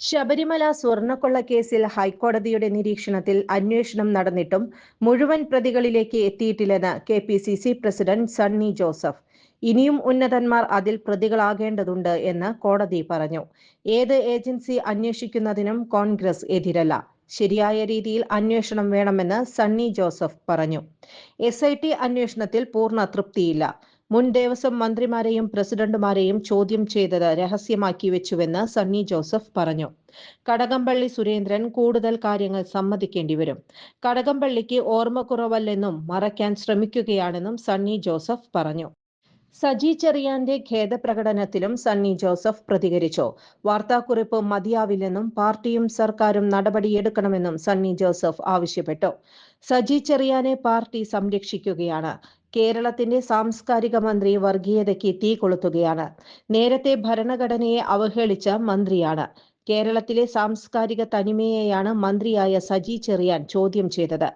ശബരിമല സ്വർണക്കൊള്ള കേസിൽ ഹൈക്കോടതിയുടെ നിരീക്ഷണത്തിൽ അന്വേഷണം നടന്നിട്ടും മുഴുവൻ പ്രതികളിലേക്ക് എത്തിയിട്ടില്ലെന്ന് K P C C president Sunny Joseph. ഇനിയും ഉന്നതന്മാർ അതിൽ പ്രതികളാകേണ്ടതുണ്ട് എന്ന് കോടതി പറഞ്ഞു. ഏത് ഏജൻസി അന്വേഷിക്കുന്നതിനും കോൺഗ്രസ് എതിരല്ല. ശരിയായ രീതിയിൽ അന്വേഷണം വേണമെന്ന് സണ്ണി ജോസഫ് പറഞ്ഞു. എസ് ഐ ടി അന്വേഷണത്തിൽ പൂർണ തൃപ്തിയില്ല. മുൻ ദേവസ്വം മന്ത്രിമാരെയും പ്രസിഡന്റുമാരെയും ചോദ്യം ചെയ്തത് രഹസ്യമാക്കി വെച്ചുവെന്ന് സണ്ണി ജോസഫ് പറഞ്ഞു. കടകംപള്ളി സുരേന്ദ്രൻ കൂടുതൽ കാര്യങ്ങൾ സമ്മതിക്കേണ്ടി വരും. കടകംപള്ളിക്ക് ഓർമ്മക്കുറവല്ലെന്നും മറയ്ക്കാൻ ശ്രമിക്കുകയാണെന്നും സണ്ണി ജോസഫ് പറഞ്ഞു. സജി ചെറിയാന്റെ ഖേദപ്രകടനത്തിലും സണ്ണി ജോസഫ് പ്രതികരിച്ചു. വാർത്താക്കുറിപ്പ് മതിയാവില്ലെന്നും പാർട്ടിയും സർക്കാരും നടപടിയെടുക്കണമെന്നും സണ്ണി ജോസഫ് ആവശ്യപ്പെട്ടു. സജി ചെറിയാനെ പാർട്ടി സംരക്ഷിക്കുകയാണ്. കേരളത്തിന്റെ സാംസ്കാരിക മന്ത്രി വർഗീയതയ്ക്ക് തീ കൊളുത്തുകയാണ്. നേരത്തെ ഭരണഘടനയെ അവഹേളിച്ച മന്ത്രിയാണ്. കേരളത്തിലെ സാംസ്കാരിക തനിമയെയാണ് മന്ത്രിയായ സജി ചെറിയാൻ ചോദ്യം ചെയ്തത്.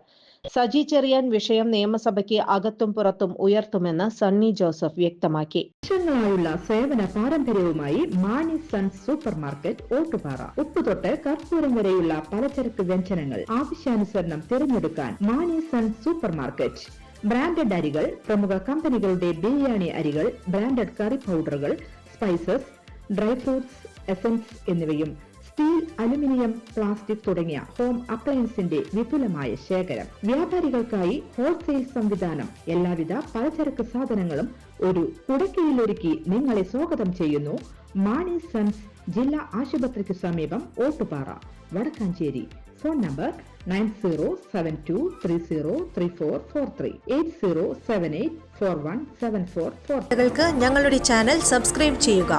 സജി ചെറിയാൻ വിഷയം നിയമസഭയ്ക്ക് അകത്തും പുറത്തും ഉയർത്തുമെന്ന് സണ്ണി ജോസഫ് വ്യക്തമാക്കി. വർഷങ്ങളായുള്ള സേവന പാരമ്പര്യവുമായി Mani sons super market Ottupara. ഉപ്പുതൊട്ട് കർപ്പൂരം വരെയുള്ള പലചരക്ക് വ്യഞ്ജനങ്ങൾ ആവശ്യാനുസരണം തിരഞ്ഞെടുക്കാൻ Mani sons super market. Branded അരികൾ പ്രമുഖ കമ്പനികളുടെ ബിരിയാണി അരികൾ ബ്രാൻഡഡ് കറി പൗഡറുകൾ സ്പൈസസ് ഡ്രൈ ഫ്രൂട്ട്സ് എസൻസ് എന്നിവയും സ്റ്റീൽ അലുമിനിയം പ്ലാസ്റ്റിക് തുടങ്ങിയ ഹോം അപ്ലയൻസിന്റെ വിപുലമായ ശേഖരം. വ്യാപാരികൾക്കായി ഹോൾസെയിൽ സംവിധാനം എല്ലാവിധ പലചരക്ക് സാധനങ്ങളും ഒരു കുടക്കീഴിലൊരുക്കി നിങ്ങളെ സ്വാഗതം ചെയ്യുന്നു. മാണി സൺസ് ജില്ലാ ആശുപത്രിക്ക് സമീപം Ottupara Vadakkanchery. Phone number nine zero seven two three zero three four four three eight zero seven eight four one seven four four വാർത്തകൾക്ക് ഞങ്ങളുടെ ചാനൽ സബ്സ്ക്രൈബ് ചെയ്യുക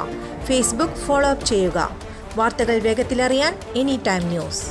ഫേസ്ബുക്ക് ഫോളോ അപ്പ് ചെയ്യുക. വാർത്തകൾ വേഗത്തിലറിയാൻ എനി ടൈം ന്യൂസ്